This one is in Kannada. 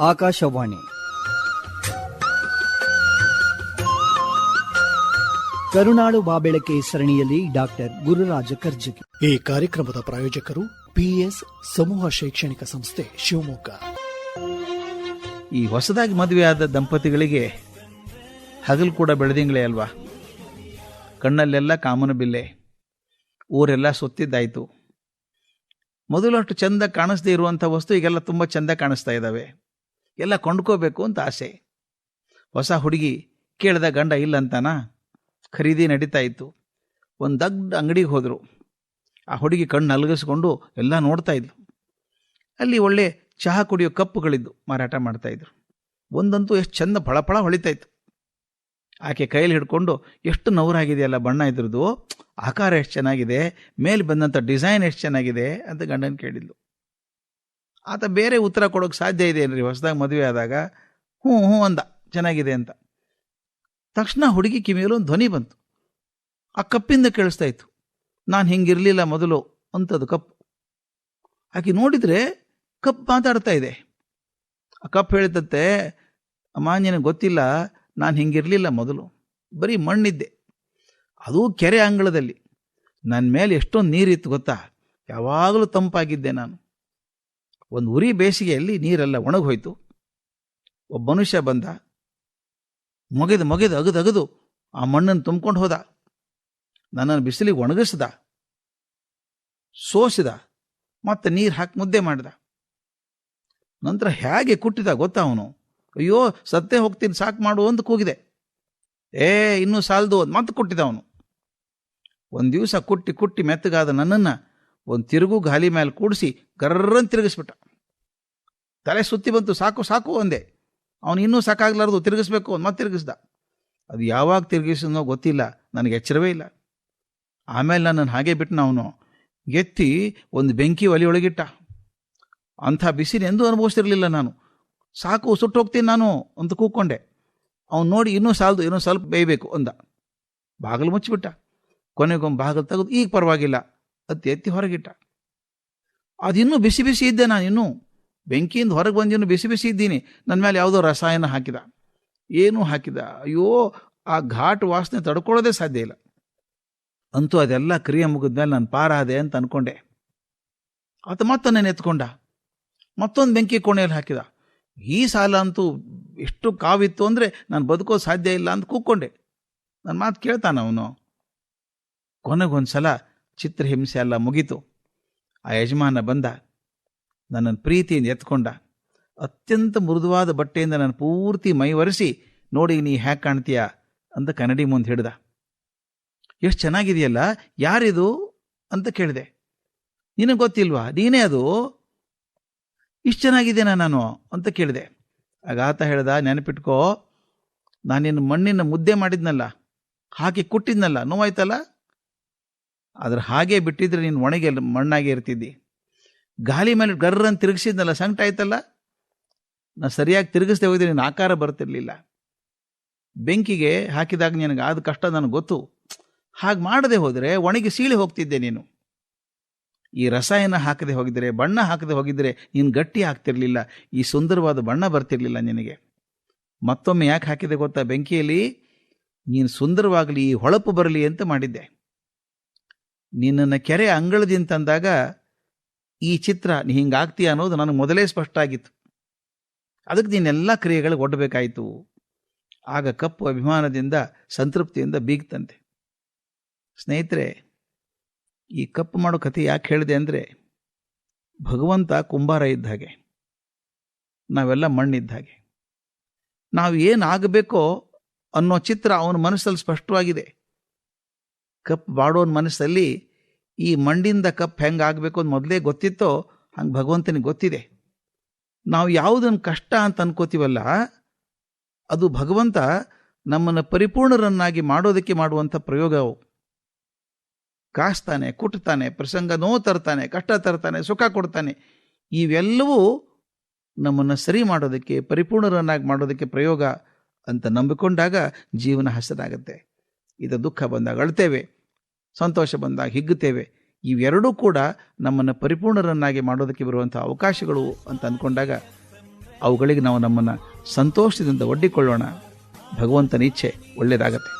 ಆಕಾಶವಾಣಿ. ಕರುನಾಳು ಬಾಬೆಳಕೆ ಸರಣಿಯಲ್ಲಿ ಡಾಕ್ಟರ್ ಗುರುರಾಜ ಕರ್ಜಗಿ. ಈ ಕಾರ್ಯಕ್ರಮದ ಪ್ರಾಯೋಜಕರು ಪಿಎಸ್ ಸಮೂಹ ಶೈಕ್ಷಣಿಕ ಸಂಸ್ಥೆ ಶಿವಮೊಗ್ಗ. ಈ ಹೊಸದಾಗಿ ಮದುವೆಯಾದ ದಂಪತಿಗಳಿಗೆ ಹಗಲು ಕೂಡ ಬೆಳೆದಿಂಗಳೇ ಅಲ್ವಾ? ಕಣ್ಣಲ್ಲೆಲ್ಲ ಕಾಮನ ಬಿಲ್ಲೆ. ಊರೆಲ್ಲ ಸುತ್ತಿದ್ದಾಯ್ತು. ಮೊದಲು ಅಷ್ಟು ಚಂದ ಕಾಣಿಸ್ದೇ ಇರುವಂಥ ವಸ್ತು ಈಗೆಲ್ಲ ತುಂಬ ಚಂದ ಕಾಣಿಸ್ತಾ ಇದ್ದಾವೆ. ಎಲ್ಲ ಕೊಂಡ್ಕೋಬೇಕು ಅಂತ ಆಸೆ. ಹೊಸ ಹುಡುಗಿ ಕೇಳಿದ ಗಂಡ ಇಲ್ಲಂತಾನ ಖರೀದಿ ನಡೀತಾ ಇತ್ತು. ಒಂದು ದೊಡ್ಡ ಅಂಗಡಿಗೆ ಹೋದರು. ಆ ಹುಡುಗಿ ಕಣ್ಣು ಅಲಗಿಸ್ಕೊಂಡು ಎಲ್ಲ ನೋಡ್ತಾ ಇದ್ಲು. ಅಲ್ಲಿ ಒಳ್ಳೆ ಚಹಾ ಕುಡಿಯೋ ಕಪ್ಪುಗಳಿದ್ದು ಮಾರಾಟ ಮಾಡ್ತಾಯಿದ್ರು ಒಂದಂತೂ ಎಷ್ಟು ಚಂದ ಫಳಫಳ ಹೊಳಿತಾ ಇತ್ತು. ಆಕೆ ಕೈಯಲ್ಲಿ ಹಿಡ್ಕೊಂಡು, ಎಷ್ಟು ನವರಾಗಿದೆಯಲ್ಲ ಬಣ್ಣ ಇದ್ರದ್ದು. ಆಕಾರ ಎಷ್ಟು ಚೆನ್ನಾಗಿದೆ. ಮೇಲೆ ಬಂದಂಥ ಡಿಸೈನ್ ಎಷ್ಟು ಚೆನ್ನಾಗಿದೆ? ಅಂತ ಗಂಡನ ಕೇಳಿದ್ಲು. ಆತ ಬೇರೆ ಉತ್ತರ ಕೊಡೋಕೆ ಸಾಧ್ಯ ಇದೆ ಏನ್ರಿ ಹೊಸದಾಗಿ ಮದುವೆ ಆದಾಗ, ಹ್ಞೂ ಹ್ಞೂ ಅಂದ. ಚೆನ್ನಾಗಿದೆ ಅಂತ. ತಕ್ಷಣ ಹುಡುಗಿ ಕಿವಿಯಲ್ಲಿ ಒಂದು ಧ್ವನಿ ಬಂತು. ಆ ಕಪ್ಪಿಂದ ಕೇಳಿಸ್ತಾ ಇತ್ತು. ನಾನು ಹಿಂಗಿರಲಿಲ್ಲ ಮೊದಲು ಅಂಥದ್ದು ಕಪ್ಪು. ಆಕೆ ನೋಡಿದರೆ ಕಪ್ ಮಾತಾಡ್ತಾ ಇದೆ. ಆ ಕಪ್ ಹೇಳಿದಂತೆ, ಅಮ್ಮ ಗೊತ್ತಿಲ್ಲ, ನಾನು ಹಿಂಗಿರಲಿಲ್ಲ ಮೊದಲು. ಬರೀ ಮಣ್ಣಿದ್ದೆ. ಅದು ಕೆರೆ ಅಂಗಳದಲ್ಲಿ. ನನ್ನ ಮೇಲೆ ಎಷ್ಟೊಂದು ನೀರಿತ್ತು ಗೊತ್ತಾ? ಯಾವಾಗಲೂ ತಂಪಾಗಿದ್ದೆ ನಾನು. ಒಂದು ಉರಿ ಬೇಸಿಗೆಯಲ್ಲಿ ನೀರೆಲ್ಲ ಒಣಗೋಯ್ತು ಒಬ್ಬ ಮನುಷ್ಯ ಬಂದ. ಮೊಗೆದು ಮೊಗೆದು ಅಗದು ಅಗದು ಆ ಮಣ್ಣನ್ನು ತುಂಬ್ಕೊಂಡು ಹೋದ. ನನ್ನನ್ನು ಬಿಸಿಲಿಗೆ ಒಣಗಿಸ್ದ. ಸೋಸಿದ. ಮತ್ತೆ ನೀರು ಹಾಕಿ ಮುದ್ದೆ ಮಾಡಿದ. ನಂತರ ಹೇಗೆ ಕುಟ್ಟಿದ ಗೊತ್ತಾ ಅವನು? ಅಯ್ಯೋ, ಸತ್ತೇ ಹೋಗ್ತೀನಿ, ಸಾಕು ಮಾಡು ಅಂತ ಕೂಗಿದೆ. ಏ, ಇನ್ನೂ ಸಾಲದು ಅಂತ ಮತ್ತೆ ಕುಟ್ಟಿದ ಅವನು. ಒಂದು ದಿವಸ ಕುಟ್ಟಿ ಕುಟ್ಟಿ ಮೆತ್ತಗಾದ ನನ್ನನ್ನು ಒಂದು ತಿರುಗು ಗಾಲಿ ಮೇಲೆ ಕೂಡಿಸಿ ಗರ್ರನ್ ತಿರುಗಿಸ್ಬಿಟ್ಟ. ತಲೆ ಸುತ್ತಿ ಬಂತು, ಸಾಕು ಸಾಕು ಅಂದೆ. ಅವನು ಇನ್ನೂ ಸಾಕಾಗ್ಲಾರ್ದು, ತಿರುಗಿಸ್ಬೇಕು ಅಂತ ಮತ್ತೆ ತಿರುಗಿಸ್ದ. ಅದು ಯಾವಾಗ ತಿರುಗಿಸಿದ್ನೋ ಗೊತ್ತಿಲ್ಲ, ನನಗೆ ಎಚ್ಚರವೇ ಇಲ್ಲ. ಆಮೇಲೆ ನನ್ನನ್ನು ಹಾಗೆ ಬಿಟ್ಟನ ಅವನು. ಎತ್ತಿ ಒಂದು ಬೆಂಕಿ ಒಲೆಯೊಳಗಿಟ್ಟ ಅಂಥ ಬಿಸಿಲು ಎಂದೂ ಅನುಭವಿಸ್ತಿರಲಿಲ್ಲ ನಾನು. ಸಾಕು ಸುಟ್ಟು ಹೋಗ್ತೀನಿ ನಾನು ಅಂತ ಕೂಕೊಂಡೆ ಅವನು ನೋಡಿ ಇನ್ನೂ ಸಾಲದು, ಇನ್ನೂ ಸ್ವಲ್ಪ ಬೇಯಬೇಕು ಅಂದ. ಬಾಗಿಲು ಮುಚ್ಚಿಬಿಟ್ಟ. ಕೊನೆಗೊಮ್ಮೆ ಬಾಗಿಲು ತೆಗೆದು, ಈಗ ಪರವಾಗಿಲ್ಲ. ಅತ್ತಿ ಎತ್ತಿ ಹೊರಗಿಟ್ಟ. ಅದಿನ್ನೂ ಬಿಸಿ ಬಿಸಿ ಇದ್ದೆ ನಾನು ಇನ್ನೂ. ಬೆಂಕಿಯಿಂದ ಹೊರಗೆ ಬಂದಿನ್ನು ಬಿಸಿ ಬಿಸಿ ಇದ್ದೀನಿ. ನನ್ನ ಮೇಲೆ ಯಾವುದೋ ರಸಾಯನ ಹಾಕಿದ. ಏನೂ ಹಾಕಿದ. ಅಯ್ಯೋ, ಆ ಘಾಟ್ ವಾಸನೆ ತಡ್ಕೊಳ್ಳೋದೇ ಸಾಧ್ಯ ಇಲ್ಲ. ಅಂತೂ ಅದೆಲ್ಲ ಕ್ರಿಯೆ ಮುಗಿದ್ಮೇಲೆ ನಾನು ಪಾರಾದೆ ಅಂತ ಅನ್ಕೊಂಡೆ. ಆತ ಮತ್ತೆ ನಾನು ಎತ್ಕೊಂಡ. ಮತ್ತೊಂದು ಬೆಂಕಿ ಕೋಣೆಯಲ್ಲಿ ಹಾಕಿದ. ಈ ಸಾಲ ಅಂತೂ ಎಷ್ಟು ಕಾವಿತ್ತು ಅಂದರೆ ನಾನು ಬದುಕೋ ಸಾಧ್ಯ ಇಲ್ಲ ಅಂತ ಕೂಕೊಂಡೆ ನನ್ನ ಮಾತು ಕೇಳ್ತಾನ ಅವನು. ಕೊನೆಗೊಂದು ಸಲ ಚಿತ್ರಹಿಂಸೆ ಎಲ್ಲ ಮುಗೀತು. ಆ ಯಜಮಾನ ಬಂದ, ನನ್ನನ್ನು ಪ್ರೀತಿಯಿಂದ ಎತ್ಕೊಂಡ. ಅತ್ಯಂತ ಮೃದುವಾದ ಬಟ್ಟೆಯಿಂದ ನಾನು ಪೂರ್ತಿ ಮೈ ಒರೆಸಿ, ನೋಡಿ ನೀ ಹ್ಯಾಕ್ ಕಾಣ್ತೀಯ ಅಂತ ಕನ್ನಡಿ ಮುಂದೆ ಹಿಡ್ದ. ಎಷ್ಟು ಚೆನ್ನಾಗಿದೆಯಲ್ಲ, ಯಾರಿದು? ಅಂತ ಕೇಳಿದೆ. ನಿನಗೆ ಗೊತ್ತಿಲ್ವಾ? ನೀನೇ ಅದು? ಇಷ್ಟು ಚೆನ್ನಾಗಿದ್ದೇನಾ ನಾನು? ಅಂತ ಕೇಳಿದೆ. ಆಗ ಆತ ಹೇಳ್ದ, ನೆನಪಿಟ್ಕೋ ನಾನಿನ್ನು ಮಣ್ಣಿನ ಮುದ್ದೆ ಮಾಡಿದ್ನಲ್ಲ, ಹಾಕಿ ಕುಟ್ಟಿದ್ನಲ್ಲ, ನೋವಾಯ್ತಲ್ಲ? ಆದ್ರೆ ಹಾಗೆ ಬಿಟ್ಟಿದ್ರೆ ನೀನು ಒಣಗೆ ಮಣ್ಣಾಗೆ ಇರ್ತಿದ್ದಿ. ಗಾಲಿ ಮೇಲೆ ಗರ್ರನ್ ತಿರುಗಿಸಿದ್ನಲ್ಲ, ಸಂಕಟ ಆಯ್ತಲ್ಲ? ನಾ ಸರಿಯಾಗಿ ತಿರುಗಿಸ್ದೆ ಹೋಗಿದ್ರೆ ನಿನ್ನ ಆಕಾರ ಬರ್ತಿರ್ಲಿಲ್ಲ. ಬೆಂಕಿಗೆ ಹಾಕಿದಾಗ ನಿನಗೆ ಆದ ಕಷ್ಟ ನನಗೆ ಗೊತ್ತು. ಹಾಗೆ ಮಾಡದೆ ಹೋದರೆ ಒಣಗಿ ಸೀಳಿ ಹೋಗ್ತಿದ್ದೆ ನೀನು. ಈ ರಸಾಯನ ಹಾಕದೆ ಹೋಗಿದ್ರೆ, ಬಣ್ಣ ಹಾಕದೆ ಹೋಗಿದ್ರೆ ನೀನು ಗಟ್ಟಿ ಆಗ್ತಿರ್ಲಿಲ್ಲ, ಈ ಸುಂದರವಾದ ಬಣ್ಣ ಬರ್ತಿರ್ಲಿಲ್ಲ ನಿನಗೆ. ಮತ್ತೊಮ್ಮೆ ಯಾಕೆ ಹಾಕಿದೆ ಗೊತ್ತಾ ಬೆಂಕಿಯಲ್ಲಿ? ನೀನು ಸುಂದರವಾಗಲಿ, ಈ ಹೊಳಪು ಬರಲಿ ಅಂತ ಮಾಡಿದ್ದೆ. ನಿನ್ನನ್ನು ಕೆರೆ ಅಂಗಳದಿಂತಂದಾಗ ಈ ಚಿತ್ರ ನೀ ಹಿಂಗಾಗ್ತೀಯ ಅನ್ನೋದು ನನಗೆ ಮೊದಲೇ ಸ್ಪಷ್ಟ ಆಗಿತ್ತು. ಅದಕ್ಕೆ ನೀನೆಲ್ಲ ಕ್ರಿಯೆಗಳಿಗೆ ಒಡ್ಡಬೇಕಾಯಿತು ಆಗ ಕಪ್ಪು ಅಭಿಮಾನದಿಂದ, ಸಂತೃಪ್ತಿಯಿಂದ ಬೀಗ್ತಂತೆ. ಸ್ನೇಹಿತರೆ, ಈ ಕಪ್ಪು ಮಾಡೋ ಕಥೆ ಯಾಕೆ ಹೇಳಿದೆ ಅಂದರೆ, ಭಗವಂತ ಕುಂಬಾರ ಇದ್ದ ಹಾಗೆ. ನಾವೆಲ್ಲ ಮಣ್ಣಿದ್ದ ಹಾಗೆ. ನಾವು ಏನಾಗಬೇಕೋ ಅನ್ನೋ ಚಿತ್ರ ಅವನ ಮನಸ್ಸಲ್ಲಿ ಸ್ಪಷ್ಟವಾಗಿದೆ. ಕಪ್ ಬಾಡೋನ ಮನಸ್ಸಲ್ಲಿ ಈ ಮಂಡಿಂದ ಕಪ್ ಹೆಂಗೆ ಆಗಬೇಕು ಅಂತ ಮೊದಲೇ ಗೊತ್ತಿತ್ತೋ ಹಂಗೆ ಭಗವಂತನಿಗೆ ಗೊತ್ತಿದೆ. ನಾವು ಯಾವುದನ್ನು ಕಷ್ಟ ಅಂತ ಅನ್ಕೋತೀವಲ್ಲ, ಅದು ಭಗವಂತ ನಮ್ಮನ್ನು ಪರಿಪೂರ್ಣರನ್ನಾಗಿ ಮಾಡೋದಕ್ಕೆ ಮಾಡುವಂಥ ಪ್ರಯೋಗ ಅವು. ಕಾಸ್ತಾನೆ, ಕುಟ್ತಾನೆ, ಪ್ರಸಂಗ ನೋವು ತರ್ತಾನೆ, ಕಷ್ಟ ತರ್ತಾನೆ, ಸುಖ ಕೊಡ್ತಾನೆ, ಇವೆಲ್ಲವೂ ನಮ್ಮನ್ನು ಸರಿ ಮಾಡೋದಕ್ಕೆ, ಪರಿಪೂರ್ಣರನ್ನಾಗಿ ಮಾಡೋದಕ್ಕೆ ಪ್ರಯೋಗ ಅಂತ ನಂಬಿಕೊಂಡಾಗ ಜೀವನ ಹಸನಾಗುತ್ತೆ. ಇದು ದುಃಖ ಬಂದಾಗ ಅಳ್ತೇವೆ. ಸಂತೋಷ ಬಂದಾಗ ಹಿಗ್ಗುತ್ತೇವೆ. ಇವೆರಡೂ ಕೂಡ ನಮ್ಮನ್ನು ಪರಿಪೂರ್ಣರನ್ನಾಗಿ ಮಾಡೋದಕ್ಕೆ ಬರುವಂಥ ಅವಕಾಶಗಳು ಅಂತ ಅಂದ್ಕೊಂಡಾಗ ಅವುಗಳಿಗೆ ನಾವು ನಮ್ಮನ್ನು ಸಂತೋಷದಿಂದ ಒಡ್ಡಿಕೊಳ್ಳೋಣ. ಭಗವಂತನ ಇಚ್ಛೆ ಒಳ್ಳೆಯದಾಗತ್ತೆ.